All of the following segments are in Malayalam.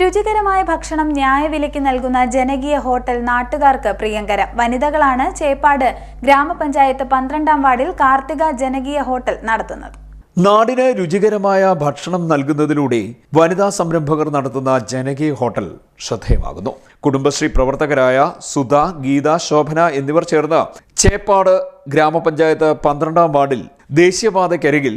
രുചികരമായ ഭക്ഷണം ന്യായവിലയ്ക്ക് നൽകുന്ന ജനകീയ ഹോട്ടൽ നാട്ടുകാർക്ക് പ്രിയങ്കരം. വനിതകളാണ് ചേപ്പാട് ഗ്രാമപഞ്ചായത്ത് പന്ത്രണ്ടാം വാർഡിൽ കാർത്തിക ജനകീയ ഹോട്ടൽ നടത്തുന്നത്. നാടിന് രുചികരമായ ഭക്ഷണം നൽകുന്നതിലൂടെ വനിതാ സംരംഭകർ നടത്തുന്ന ജനകീയ ഹോട്ടൽ ശ്രദ്ധേയമാകുന്നു. കുടുംബശ്രീ പ്രവർത്തകരായ സുധ ഗീത ശോഭന എന്നിവർ ചേർന്ന് ചേപ്പാട് ഗ്രാമപഞ്ചായത്ത് പന്ത്രണ്ടാം വാർഡിൽ ദേശീയപാതയ്ക്കരികിൽ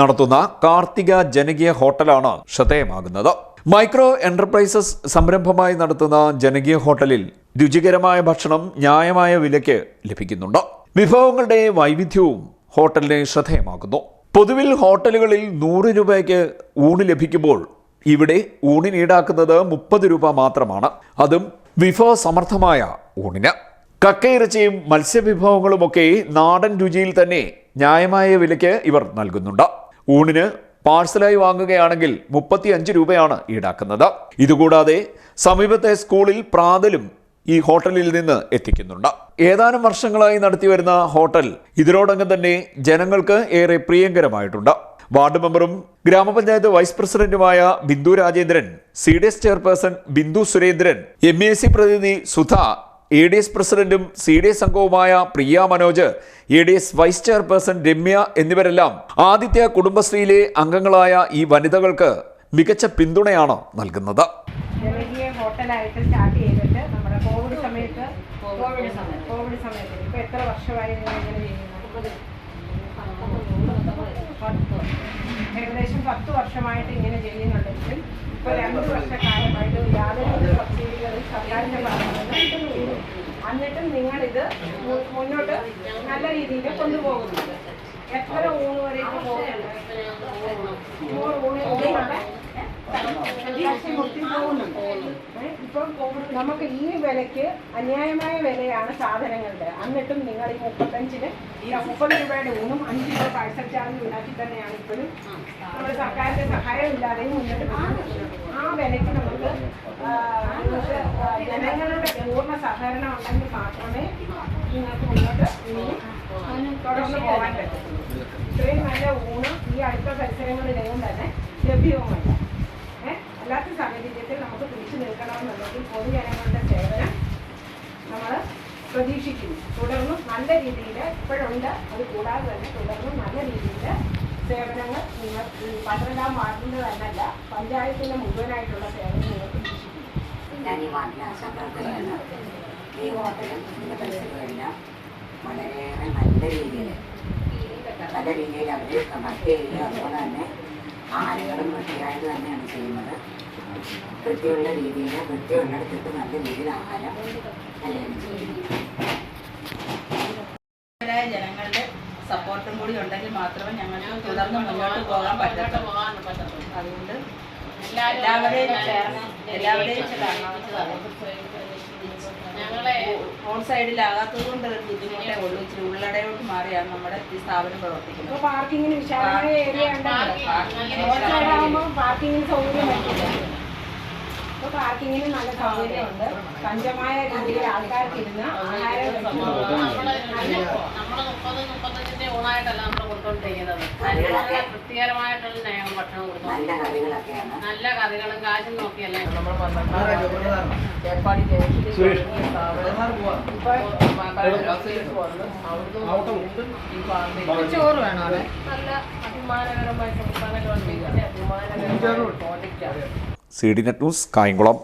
നടത്തുന്ന കാർത്തിക ജനകീയ ഹോട്ടലാണ് ശ്രദ്ധേയമാകുന്നത്. മൈക്രോ എന്റർപ്രൈസസ് സംരംഭമായി നടത്തുന്ന ജനകീയ ഹോട്ടലിൽ രുചികരമായ ഭക്ഷണം ന്യായമായ വിലയ്ക്ക് ലഭിക്കുന്നുണ്ട്. വിഭവങ്ങളുടെ വൈവിധ്യവും ഹോട്ടലിനെ ശ്രദ്ധേയമാക്കുന്നു. പൊതുവിൽ ഹോട്ടലുകളിൽ നൂറ് രൂപയ്ക്ക് ഊണ് ലഭിക്കുമ്പോൾ ഇവിടെ ഊണിന് ഈടാക്കുന്നത് മുപ്പത് രൂപ മാത്രമാണ്. അതും വിഭവസമർത്ഥമായ ഊണിന്. കക്കയിറച്ചിയും മത്സ്യവിഭവങ്ങളുമൊക്കെ നാടൻ രുചിയിൽ തന്നെ ന്യായമായ വിലയ്ക്ക് ഇവർ നൽകുന്നുണ്ട്. ഊണിന് പാഴ്സലായി വാങ്ങുകയാണെങ്കിൽ മുപ്പത്തി അഞ്ച് രൂപയാണ് ഈടാക്കുന്നത്. ഇതുകൂടാതെ സമീപത്തെ സ്കൂളിൽ പ്രാതലും ഈ ഹോട്ടലിൽ നിന്ന് എത്തിക്കുന്നുണ്ട്. ഏതാനും വർഷങ്ങളായി നടത്തിവരുന്ന ഹോട്ടൽ ഇതിനോടകം തന്നെ ജനങ്ങൾക്ക് ഏറെ പ്രിയങ്കരമായിട്ടുണ്ട്. വാർഡ് മെമ്പറും ഗ്രാമപഞ്ചായത്ത് വൈസ് പ്രസിഡന്റുമായ Bindu Rajendran C D S chairperson Bindu Surendran M A C പ്രതിനിധി സുധ എ ഡി എസ് പ്രസിഡന്റും സി ഡി എസ് അംഗവുമായ Priya Manoj A D S vice chairperson Ramya എന്നിവരെല്ലാം Aditya കുടുംബശ്രീയിലെ അംഗങ്ങളായ ഈ വനിതകൾക്ക് മികച്ച പിന്തുണയാണ് നൽകുന്നത്. ഹോട്ടലായിട്ട് സ്റ്റാർട്ട് ചെയ്തിട്ട് നമ്മുടെ കോവിഡ് സമയത്ത് കോവിഡ് സമയത്ത്. കോവിഡ് സമയത്ത്. ഇപ്പൊ എത്ര വർഷമായി നിങ്ങൾ ഇങ്ങനെ ചെയ്യുന്നു. ഏകദേശം പത്ത് വർഷമായിട്ട് ഇങ്ങനെ ചെയ്യുന്നുണ്ടെങ്കിലും ഇപ്പൊ രണ്ട് വർഷക്കാലമായിട്ട് യാതൊരു സബ്സിഡികളും സർക്കാരിന്റെ കിട്ടുന്നില്ല എന്നിട്ടും നിങ്ങൾ ഇത് മുന്നോട്ട് നല്ല രീതിയിൽ കൊണ്ടുപോകുന്നുണ്ട്. എത്ര ഊണ് വരെയൊക്കെ ഇപ്പം നമുക്ക് ഈ വിലയ്ക്ക് അന്യായമായ വിലയാണ് സാധനങ്ങളുടെ. എന്നിട്ടും നിങ്ങൾ ഈ മുപ്പത്തഞ്ചിന് ഈ മുപ്പത് രൂപയുടെ ഊണും അഞ്ച് രൂപ പാഴ്സൽ ചാർജ് ഉണ്ടാക്കി തന്നെയാണ് ഇപ്പോഴും നമ്മുടെ സർക്കാരിന്റെ സഹായം ഇല്ലാതെയും മുന്നോട്ട് ആ വിലയ്ക്ക് നമുക്ക് ജനങ്ങളുടെ സഹകരണം ഉണ്ടെങ്കിൽ മാത്രമേ നിങ്ങൾക്ക് മുന്നോട്ട് ഇനിയും തുടർന്ന് പോകാൻ പറ്റത്തുള്ളൂ. ഇത്രയും നല്ല ഊണും ഈ അടുത്ത പരിസരങ്ങളിലെയും തന്നെ ലഭ്യവുമല്ല ഏഹ് അല്ലാത്ത സാഹചര്യത്തിൽ നമുക്ക് പിടിച്ചു നിൽക്കണമെന്നുണ്ടെങ്കിൽ പൊതുജനങ്ങളുടെ സേവനം നമ്മൾ പ്രതീക്ഷിക്കുന്നു. തുടർന്നും നല്ല രീതിയിൽ ഇപ്പോഴുണ്ട് അത് കൂടാതെ തന്നെ തുടർന്നും നല്ല രീതിയിൽ സേവനങ്ങൾ നിങ്ങൾ പന്ത്രണ്ടാം വാർഡിന്റെ തന്നെയല്ല പഞ്ചായത്തിന്റെ മുഴുവനായിട്ടുള്ള സേവനം നിങ്ങൾ പ്രതീക്ഷിക്കുന്നു ഈ ഹോട്ടലും ഇതിന്റെ പരിസരമെല്ലാം. വളരെയേറെ നല്ല രീതിയിൽ നല്ല രീതിയിൽ അവർ കണക്ട് ചെയ്യുക അതുപോലെ തന്നെ ആനകളും വൃത്തിയായിട്ട് തന്നെയാണ് ചെയ്യുന്നത്. വൃത്തിയുള്ള രീതിയിൽ വൃത്തിയുള്ളിടത്തിട്ട് നല്ല രീതിയിൽ ആഹാരം നൽകുകയാണ് ചെയ്യുന്നത് ജനങ്ങളുടെ സപ്പോർട്ടും കൂടി ഉണ്ടെങ്കിൽ മാത്രമേ ഞങ്ങൾക്ക് തുടർന്ന് മുന്നോട്ട് പോകാൻ പറ്റത്തുള്ളൂ. അതുകൊണ്ട് എല്ലാവരെയും റോഡ് സൈഡിലാകാത്തത് കൊണ്ട് ഒരു ബുദ്ധിമുട്ടേ ഉള്ളൂ. ഇച്ചിരി ഉള്ളടയോട്ട് മാറിയാണ് നമ്മുടെ ഈ സ്ഥാപനം പ്രവർത്തിക്കുന്നത്. പാർക്കിങ്ങിന് വിശാലമായ ഏരിയ പാർക്കിങ്ങിന് സൗകര്യം പറ്റില്ല. ഇപ്പോൾ പാർക്കിങ്ങിന് നല്ല സൗകര്യമുണ്ട്. സഞ്ചമായ രീതിയിൽ ആൾക്കാർക്ക് ഇരുന്ന് ആഹാരം നല്ല കൊടുത്തോണ്ടിരിക്കുന്നത് ഭക്ഷണം കൊടുക്കും കറികളും കാശും നോക്കിയല്ലേ ചോറ് വേണോ നല്ല അഭിമാനകരമായ C D net news Kayamkulam.